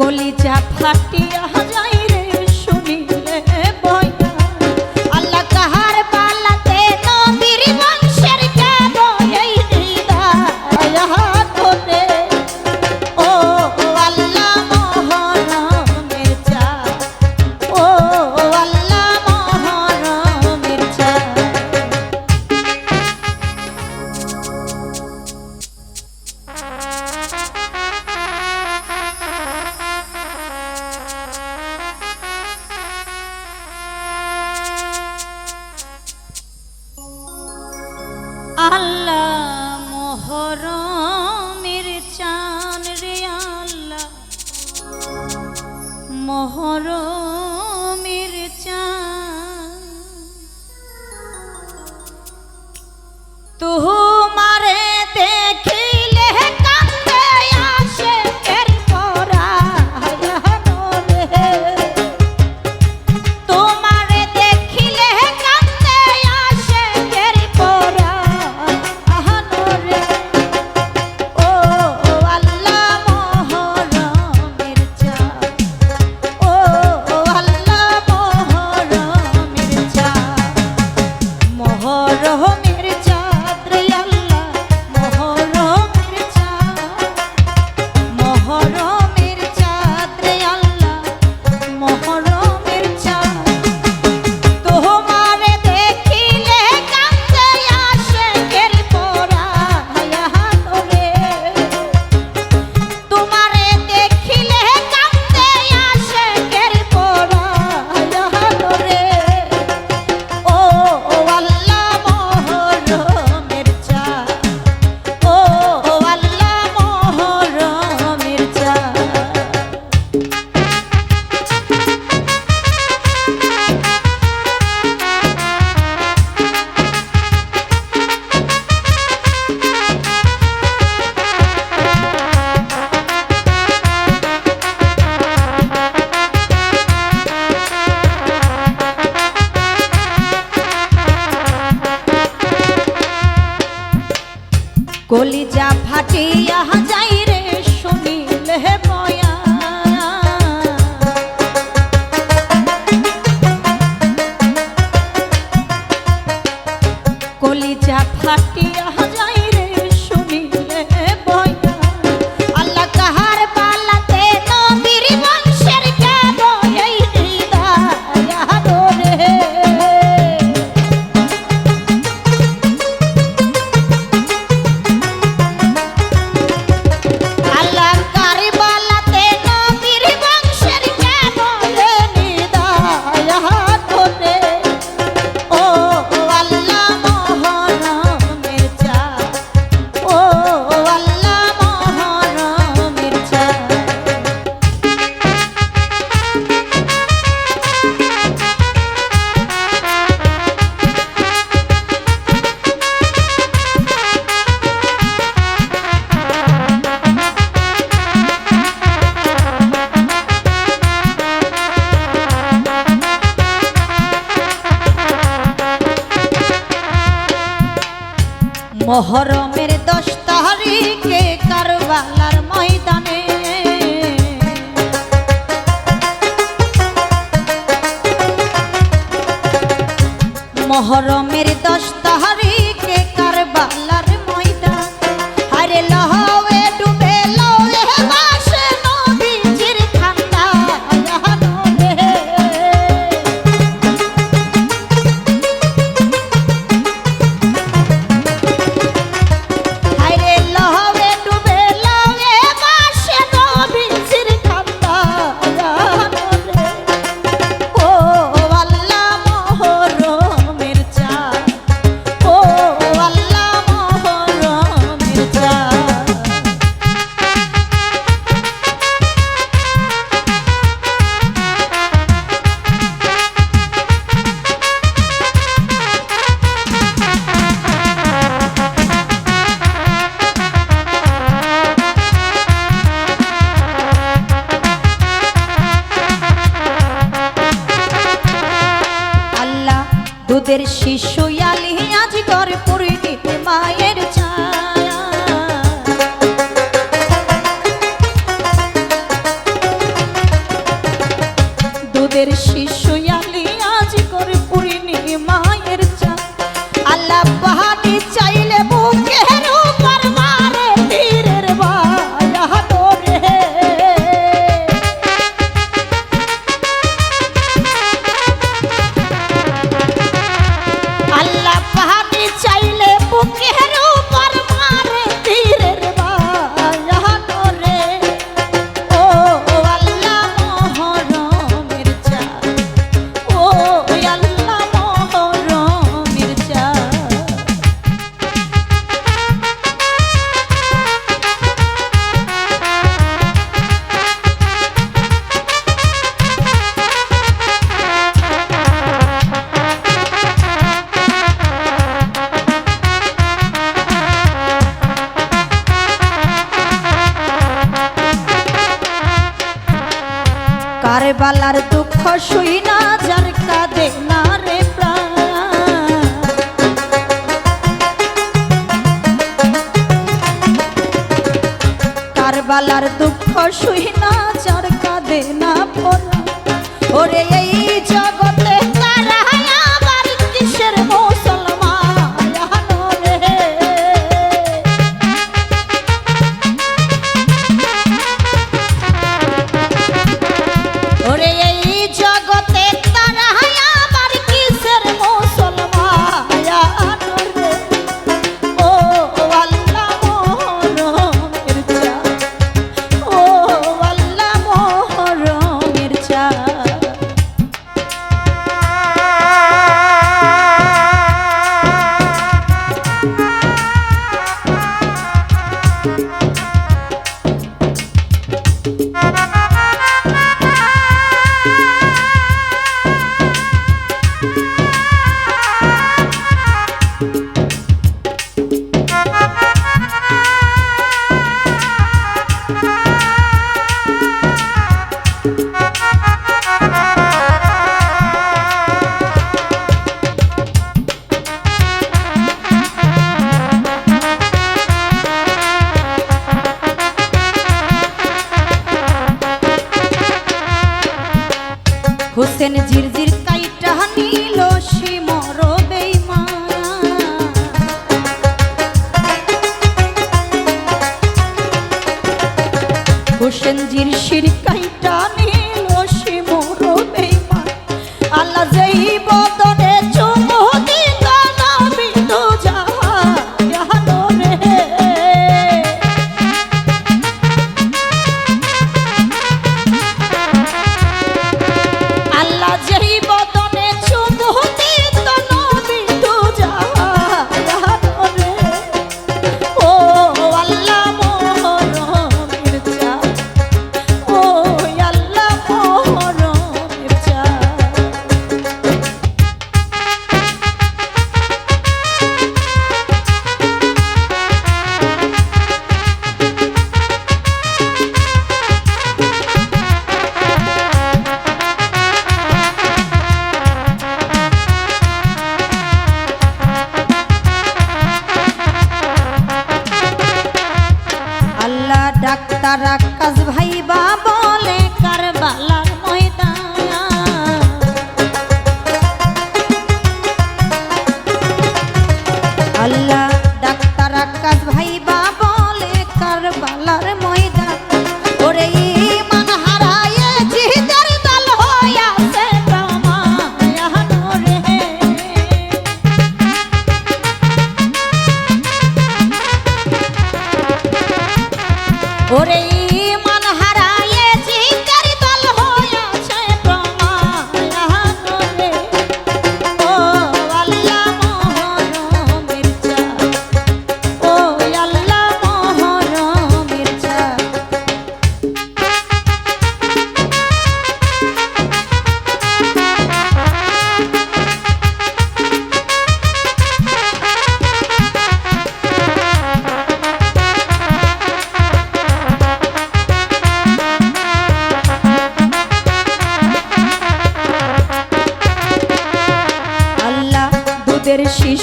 কলিজা ফাটিয়া যায় মহরণ আহা মহরমের দশ তারিখে কারবালার ময়দানে। মহরমের দশ তাহার ver xixo কারে বালার দুঃখ শুই না, যার কাঁদে না রে কারবালার দুঃখ শুই না, যার কাঁদে না ফোন ওরে এই জগৎ হোসেন জির শির কাইটা নিল সে মোর বেইমান। আল্লাহ যেই বদ Por.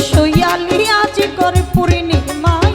শৈয়ালি আজ করে পূর্ণিমা